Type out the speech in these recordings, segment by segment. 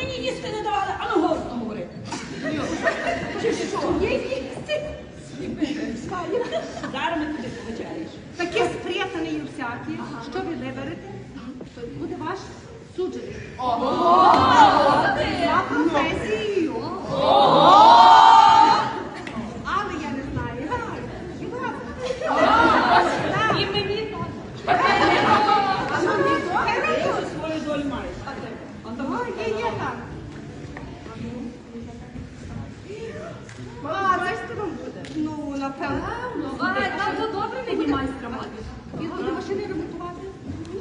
нині їсти не давали, а ну голосно говори. Чи що? Є їсти? Зараз ми туди повечеряєш. Такі спрятані і всякі, що ви виберете, буде ваш суджений. За професією. Але я не знаю. Гай, і вас. І мені так. А ну, ні, добре. Ти свою долю там є, є так. А, ж буде. Ну, напевно. Ай, там то добре. І буде машини ремонтувати.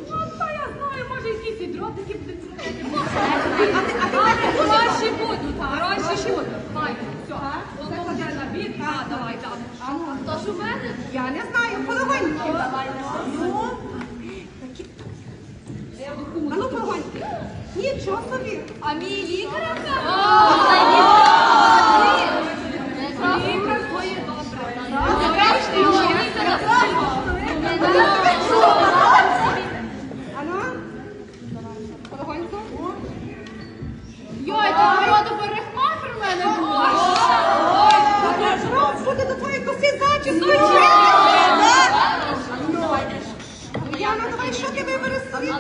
Ну, то я знаю, може якісь і дротики будуть крутити. А ти, а ти Але гроші будуть, гроші будуть. Майже, все. Воно на бік, а, давай, так. А ну, Тож у мене Я не знаю, половинки. Ну, такі. А ну, половинки. Нічого собі. А мій лікар Лікар твоє. А ну? Половинку. Йой, то народу парикмахер в мене був. Ну, буде до твоєї коси зачіски. Яна, давай, що ти вибереш собі?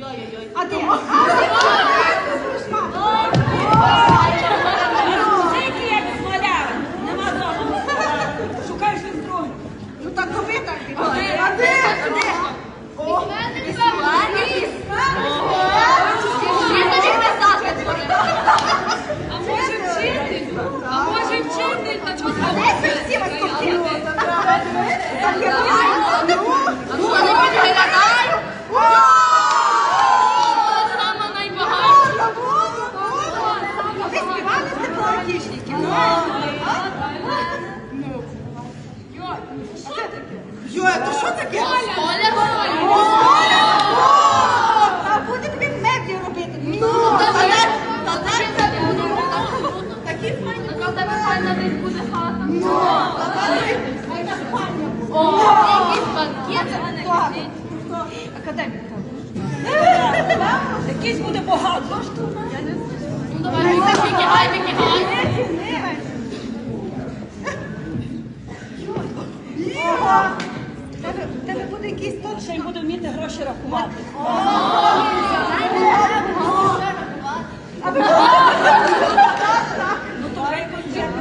有有 Йой, то що таке? Оля, Оля. А буде тобі меблі робити? Ну, такі файні. Така в тебе файна десь буде хата. О, О, якийсь банкет. Академік. Якийсь буде багато. Ну давай, викигай, викигай. тебе, тебе буде якийсь точно. Він буде вміти гроші рахувати. Ну то хай концерт.